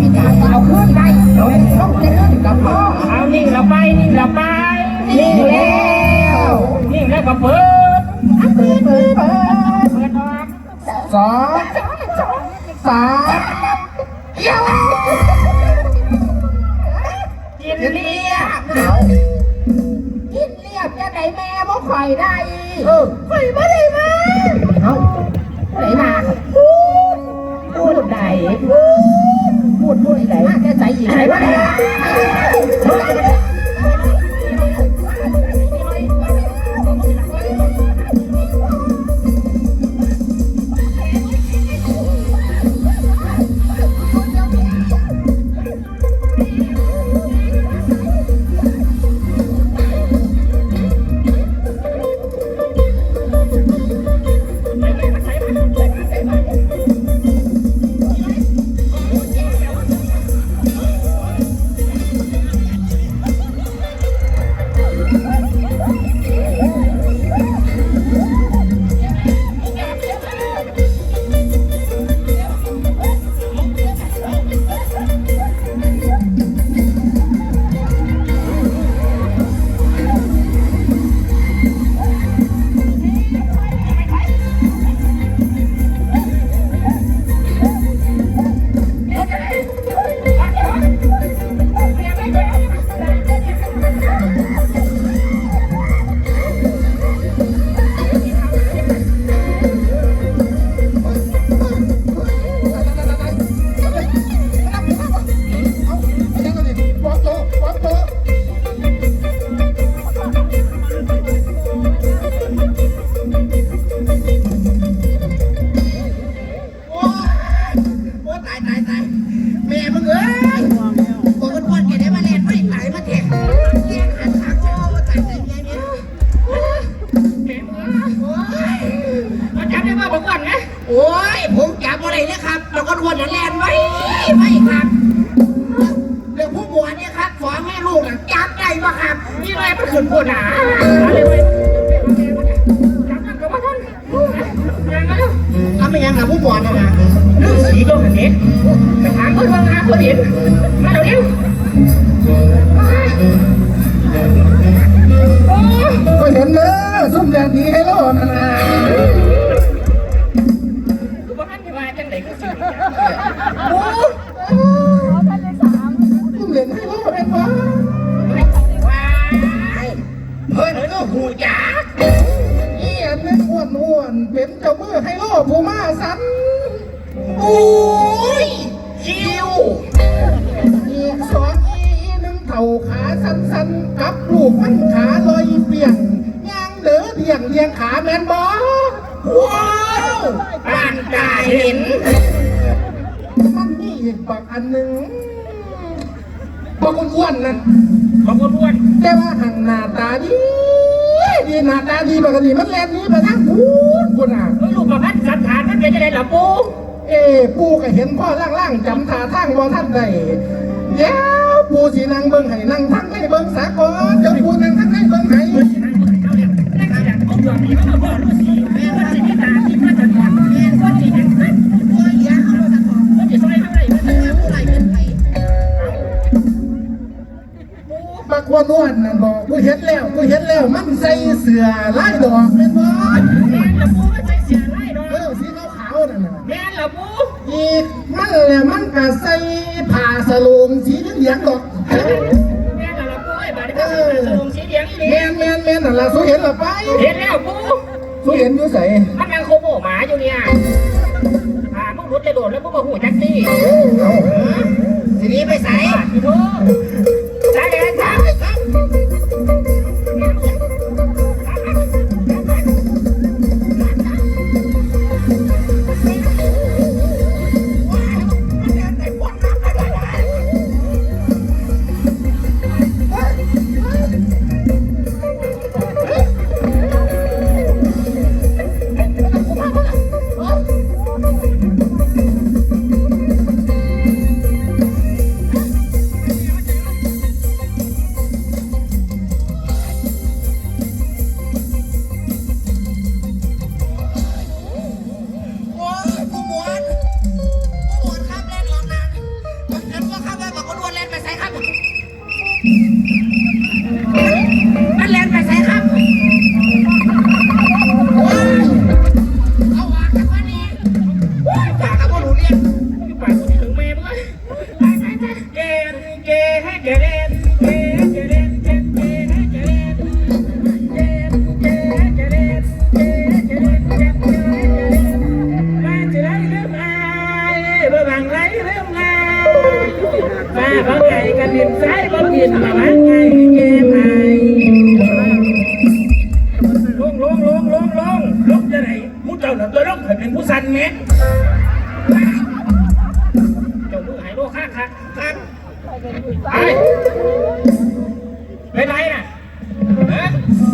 พี่จ๋าเอาขึ้นได้เอาต้องเล่นกับพ่อเอานิ่งเราไปนิ่งเราไปนิ่งแล้วนิ่งแล้วก็เปิดเปิดเปิดเปิดเปิดออกสองสามเย้ากินเลียเอากินเรียบจะไหนแม่บ่ข่อยได้ข่อยบ่ได้มาเอาไหนมาพูดพูดไหนพูด พูดพูดไหนมาจะใจหญิงไหนวะ โอ้ยอ้วนๆแกได้มาเล่นไม่ไหลมาเถอะแกหันทางโอ้ตายตายแม่เนี่ยโอ้ยมันจับได้ว่าก่อนนะโอ้ยผมจับอะไรเนี่ยครับแล้วก็อ้วนนั่นแลนไว้ไม่ครับเรื่องผู้บวชเนี่ยครับสอนแม่ลูกน่ะจับได้ปะครับนี่อะไรมันขึ้นปวดหนาอาท่านยังไงทำไม่ยังกับผู้บวชนะนะ เรื่องสีก็แบบนี้ไปถามคนว่าหาคนเห็นมาเร็วก็เห็นเนอะซุ่มแดงดีให้รอดนะนะกูบอกท่านจะมาจังไหนก็สิโอ้ซุ่มเด่นให้รอดเองวะว้ายเพิ่นก็หูจักอีอันนึงอ้วนอ้วนๆเป็นเจ้ามือให้รอดผู้มาสันโอ้ยคิวอีกสองอีหนึ่งเข่าขาสันสันๆกับลูกมันขาลอยเปี่ยงย่างเด้อเบี่ยงเลียงขาแมนบอว้าวปานตาเห็น มันมีอีกบักอันหนึ่งบักอ้วนๆนั่นขอบคุณอ้วนแต่ว่าหังหน้าตาดีดีหน้าตาดีปกติมันแลนนี้ไปทางพูนคุณอะลูกประพันธ์สันฐานมันเป็นจะได้หรอปู เอ้ปู่ก็เห็นพ่อล่างๆจำท่าทางบ่ท่านใดเดี๋ยวปู่สีนางเบิ่งให้นั่งทั้งให้เบิ่งสากอนเดี๋ยวปู่นั่งทั้งให้เบิ่งให้บักว่านวนนั่นบอกกูเห็นแล้วกูเห็นแล้วมันใส่เสื้อลายดอกเป็นบ่ อีกมันแหละมันก็ใส่ผ้าสโลงสีเหลืองๆดอกแม่นแม่นแม่นนั่นล่ะสูเห็นละไปเห็นแล้วปูสูเห็นอยู่ไสมันยังโคโมหมาอยู่เนี่ยอ่ามึงรุดจะโดดแล้วมึงมาหูแท็กซี่เอาทีนี้ไปใส่พี่ปูส จ้าหน้าตัวลงเคยเป็นผู้สันไหมเจ้ามือหายโลค่าคักครับไปเป็นไรน่ะฮะ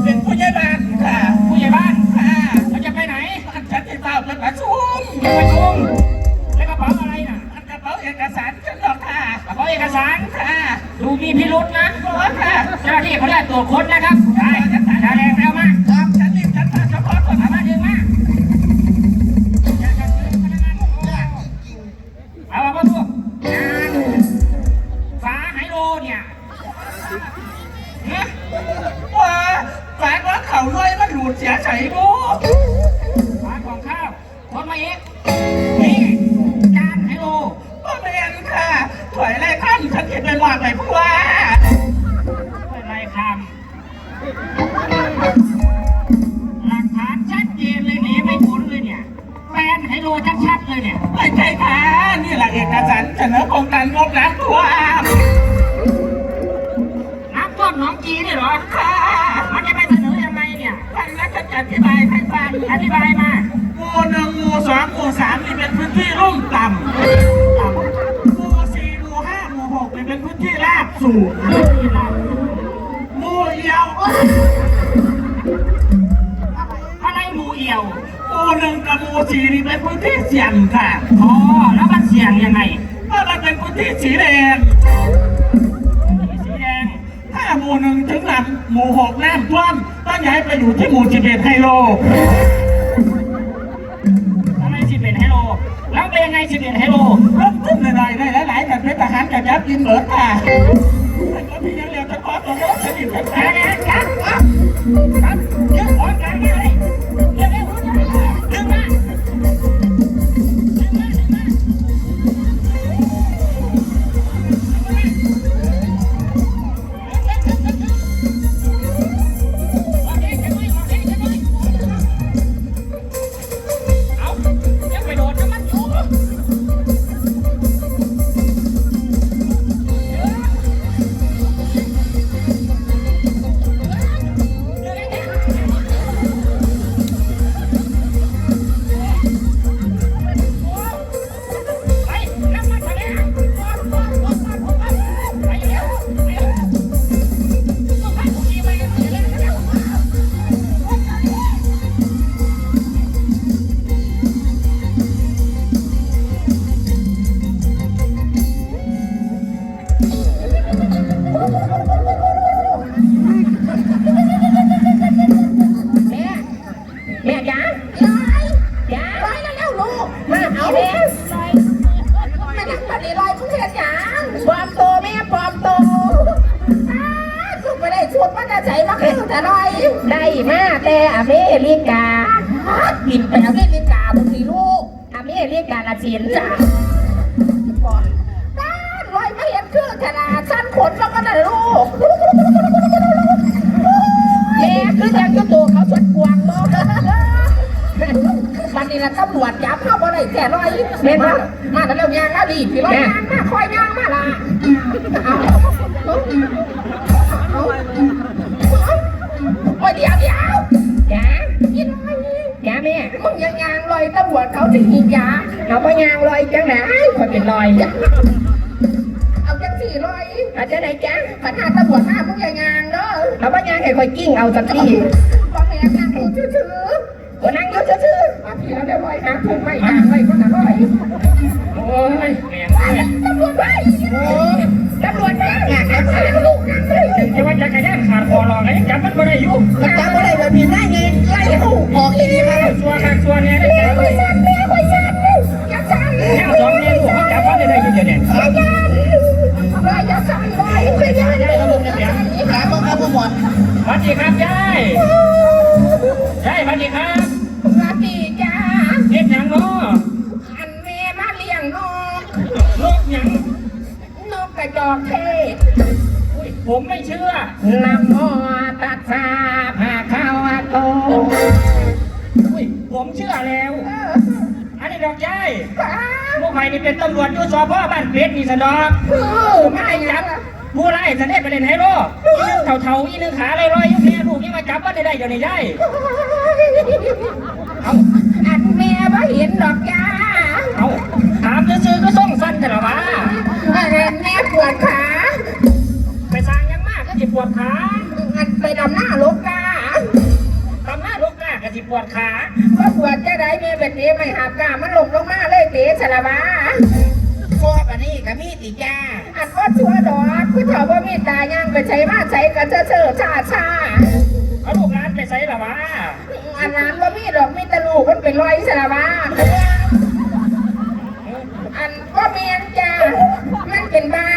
เป็นผู้ใหญ่บ้านค่ะผู้ใหญ่บ้านค่ะเขาจะไปไหนฉันที่เฝ้าเป็นประชุมประชุมแล้วกระเป๋าอะไรน่ะกระเป๋าเอกสารฉันหรอกค่ะกระเป๋าเอกสารค่ะดูมีพิรุษนะค่ะเจ้าหน้าที่เขาได้ตรวจค้นนะครับได้จะแรงแล้วมาครับ กีนี่หรอค่ะมันจะไปเสนอยังไงเนี่ยท่านนักจะอธิบายให้ฟังอธิบายมาหมู่หนึ่งหมู่สองหมู่สามนี่เป็นพื้นที่รุ่มต่ำหมู่สี่หมู่ห้าหมู่หกนี่เป็นพื้นที่ราบสูงหมู่เอียว อะไรหมูเอียวหมู่หนึ่งกับหมู่สี่นี่เป็นพื้นที่เสี่ยงค่ะอ๋อแล้วมันเสี่ยงยังไงเพราะมันเป็นพื้นที่สีแดง หมู่หกน้ำท่วมต้องย้ายไปอยู่ที่หมู่สิบเอ็ดไฮโลทำไมสิบเอ็ดไฮโลแล้วเป็นยังไงสิบเอ็ดไฮโลเริ่มต้นหน่อยๆได้หลายๆกับเป็นทหารกับยับยินเหมือนค่ะแต่ก็มียังเรียนเฉพาะตัวรถสนิทกันแล้แค่วเนี่ยครับครับเดี๋ยวขอกา จะใส่มาคือแต่ลอยได้มาแต่อเมริกาบินไปอเมริกาบุรีลูกอเมริกาละจีนจ้าก่อนด้านลอยไม่เห็นคือขนาสั้นขนแล้วก็น่ะลูกแม่คือยังยู่ตัวเขาสวนกวางเนาะวันนี้ละตำรวจจับเข้าบ่ได้แก่ร้อยแม่มามาแต่แล้วยางมาดีพี่ร้อยยางมาคอยยางมาละ เอาเอาเอาโอ้ยเดี๋ยวเดี๋ยวจ้าพี่น้อยจ้าแม่มึงยังยางลอยตำรวจเขาถึงอีกยาเอาไปยางลอยจังไหนคอยเป็นลอยเอาจังสี่ลอยอาจจะไหนจ้าปัญหาตำรวจมามึงยังยางเด้อเอาไปยางให้คอยกิ้งเอาสักทีบอกแม่ยางอยู่ซื่อๆก็นั่งอยู่ซื่อๆมาพี่แล้วเดี๋ยวลอยหาผมไม่หาไม่ก็น่ะลอยโอ้ยแม่ตำรวจไป บมันบ่ได้อยู่มันจับบ่ได้แบบนี้ได้ไงไล่เขาออกอีกทีครับชัวร์ค่ะชัวร์เนี่ยแม่จับคอยสั่นแม่คอยสั่นอย่าสั่นแม่สองเนี่ยลูกเขาจับมันได้อยู่เดี๋ยวเนี่ยอย่าสั่นอย่าสั่นเลยไม่ได้เลยอย่าสั่นขายบ้างครับผมหมดสวัสดีครับยาย ป้าลูกใหม่นี่เป็นตำรวจอยู่สพบ้านเป็ดนี่สะดอกคือไม่ยังมผู้ไล่จะได้ไปเล่นไฮโลเท่าเท่าๆอีนึงขาลอยๆอยู่แค่ลูกนี่มาจับว่าได้ได้เดี๋ยวนี้ได้เอาอันแม่บ่เห็นดอกจ้าเอาถามซื่อๆก็ส่งสั้นแต่ละวะแม่ปวดขาไปสร้างยังมากก็จิปวดขาอันไปดำหน้าลกกาทำหน้า ลูกหน้าก็จิปวดขาว่าปวดจะได้แม่เป็นเตะไม่หาบกามันลงลงมาเลยเตะสารวาฟอปานนี้ก็มีติจ้าอันว่าชัวดอกผู้เฒ่าว่ามีตาย่างไปใช้มาใช้กันเชอเชอชาชาเอาลูกร้านไปใส่ละวะอันนั้นว่ามีดอกมีแตะลูกมันเป็นรอยสารวาอันว่าเมียนจ้ามันเป็นบ้า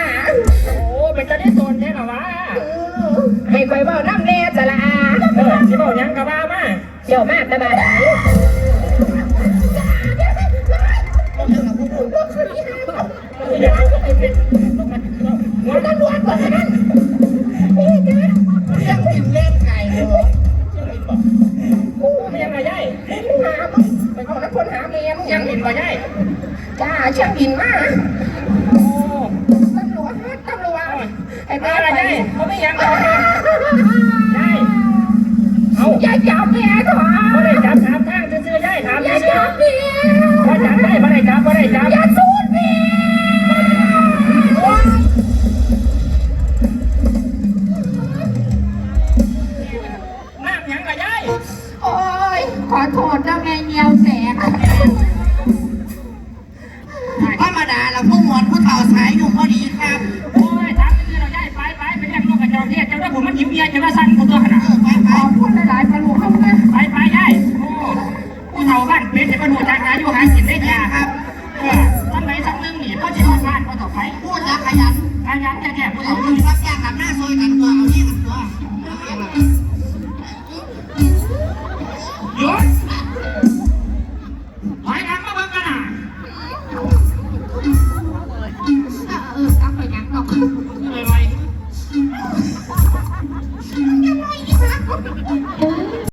โอ้เป็นตาได้โซนแท้ละวะให้คอยเบ้าน้ำแน่ เชี่ยวมากตะบาดต้องเรื่องกับผู้พูดหัวตำรวจก่อนนะเรื่องกินเล่นไก่เลยไม่ยังไงยัยหามึงไปเอาน้ำคนหาเมียมึงยังงอินบ่ยัยจ้าเชี่ยงอินมาโอ้ตำรวจตำรวจไอ้มาแม่ละไปยัยเขาไม่ยังเอา อาอย่าจับเมียถอไม่ได้จับถามทางซื่อๆยัยถามอย่าซื่อจับเมียๆว่าจับได้ไม่ได้จับไม่ได้จับอย่าสูดเมียน้ำยังละยัยโอ้ยขอโทษนะแม่เงียวแสง